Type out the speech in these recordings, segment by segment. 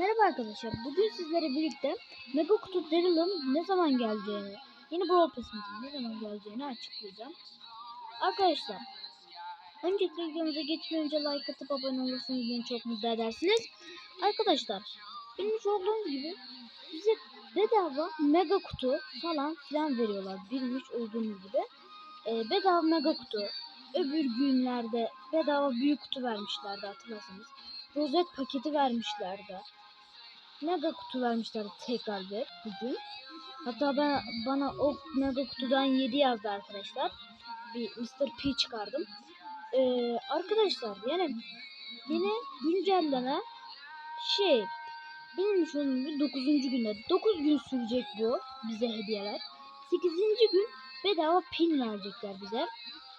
Merhaba arkadaşlar. Bugün sizlere birlikte Mega Kutu Daryl'ın ne zaman geleceğini, yeni Brawl Pass'imizin ne zaman geleceğini açıklayacağım. Arkadaşlar, öncelikle videomuza geçmeden önce like atıp abone olursanız beni çok mutlu edersiniz. Arkadaşlar, bilmiş olduğunuz gibi bize bedava Mega Kutu falan filan veriyorlar. Bilmiş olduğunuz gibi. Ee, bedava Mega Kutu. Öbür günlerde bedava büyük kutu vermişlerdi hatırlarsanız. Rozet paketi vermişlerdi. Mega kutu vermişler tekrar bir bugün. Hatta ben bana o mega kutudan 7 yazdı arkadaşlar. Bir Mr. P çıkardım. Ee, arkadaşlar yani yine güncelleme şey bilmiş onun bir 9. günde 9 gün sürecek bu bize hediyeler. 8. gün bedava pin verecekler bize.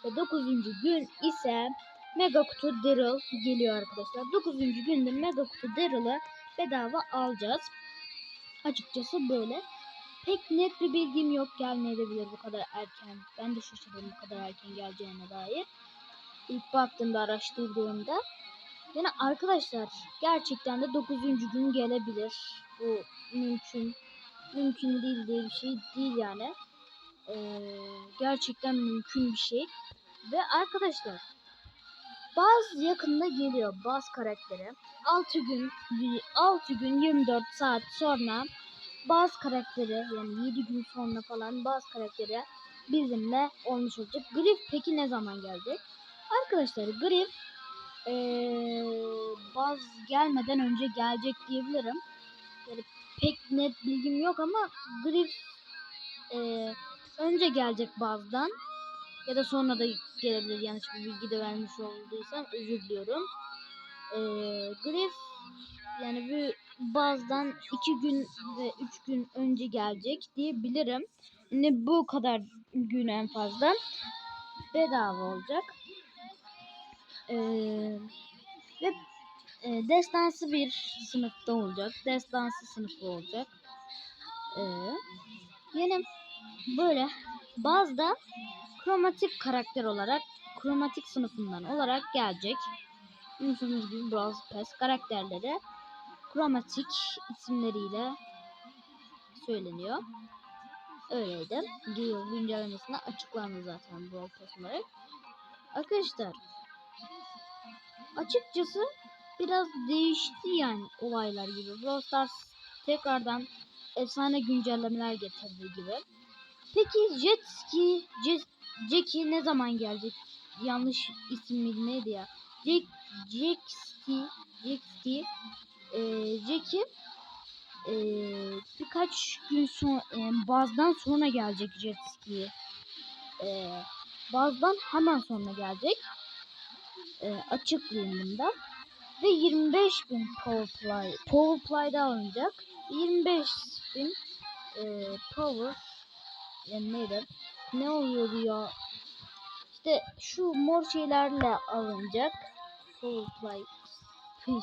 Ve 9. gün ise Mega Kutu Daryl geliyor arkadaşlar. 9. günde Mega Kutu Daryl'ı bedava alacağız. Açıkçası böyle. Pek net bir bilgim yok gelmeyebilir bu kadar erken. Ben de şaşırdım bu kadar erken geleceğine dair. İlk baktığımda araştırdığımda. Yani arkadaşlar gerçekten de 9. gün gelebilir. Bu mümkün. Mümkün değil diye bir şey değil yani. Ee, gerçekten mümkün bir şey. Ve arkadaşlar bazı yakında geliyor bazı karakteri. 6 gün 6 gün 24 saat sonra bazı karakteri yani 7 gün sonra falan bazı karakteri bizimle olmuş olacak. Griff peki ne zaman gelecek? Arkadaşlar Griff ee, baz gelmeden önce gelecek diyebilirim. Yani pek net bilgim yok ama Griff ee, önce gelecek bazdan ya da sonra da gelebilir yanlış bir bilgi de vermiş olduysam özür diliyorum. Ee, Griff yani bir bazdan iki gün ve üç gün önce gelecek diyebilirim. Ne bu kadar gün en fazla bedava olacak. Ee, ve e, destansı bir sınıfta olacak. Destansı sınıfı olacak. Ee, yine böyle bazda kromatik karakter olarak kromatik sınıfından olarak gelecek. Biliyorsunuz gibi Brawl Pass karakterleri kromatik isimleriyle söyleniyor. Öyleydi. Gale güncellemesinde açıklandı zaten Brawl Pass olarak. Arkadaşlar açıkçası biraz değişti yani olaylar gibi. Brawl Stars tekrardan efsane güncellemeler getirdiği gibi. Peki Jet Ski, Jet, Jackie ne zaman gelecek? Yanlış isim neydi ya? Jack, Jack Ski, Jack Ski, e, Jackie e, birkaç gün sonra e, bazdan sonra gelecek Jet Ski. E, bazdan hemen sonra gelecek. E, açıklayayım bunda. Ve 25 bin Power Play, Power Play'da alınacak. 25 bin e, Power yani neydi? Ne oluyordu ya? İşte şu mor şeylerle alınacak. Powerplay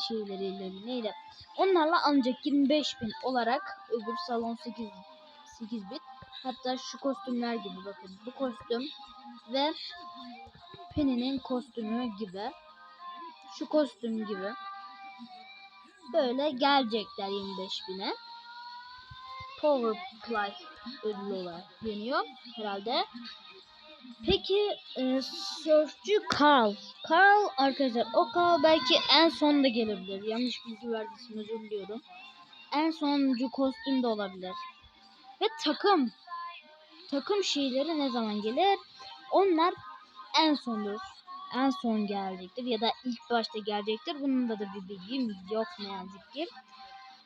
şeyleriyle neydi? Onlarla ancak 25 bin olarak öbür salon 8 8 bit. Hatta şu kostümler gibi bakın. Bu kostüm ve Penny'nin kostümü gibi. Şu kostüm gibi. Böyle gelecekler 25 bine. Powerplay ödülü olarak deniyor herhalde. Peki e, sörfçü Carl. Carl arkadaşlar o Carl belki en sonda gelebilir. Yanlış bilgi verdiysem özür diliyorum. En sonuncu kostüm de olabilir. Ve takım. Takım şeyleri ne zaman gelir? Onlar en sondur. En son gelecektir ya da ilk başta gelecektir. Bunun da, da bir bilgim yok ne yazık ki.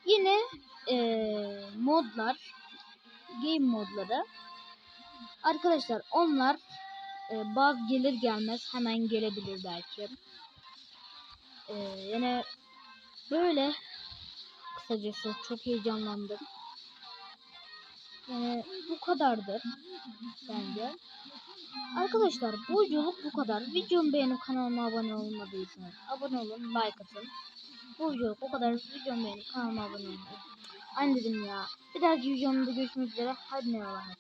Yine e, modlar game modları. Arkadaşlar onlar e, baz gelir gelmez hemen gelebilir belki. E, yani böyle kısacası çok heyecanlandım. Yani bu kadardır bence. Arkadaşlar bu videoluk bu kadar. Videomu beğenip kanalıma abone olmadıysanız abone olun, like atın. Bu videoluk bu kadar. Videomu beğenip kanalıma abone olun. Aynı dedim ya. Bir dahaki videomda görüşmek üzere. Hadi ne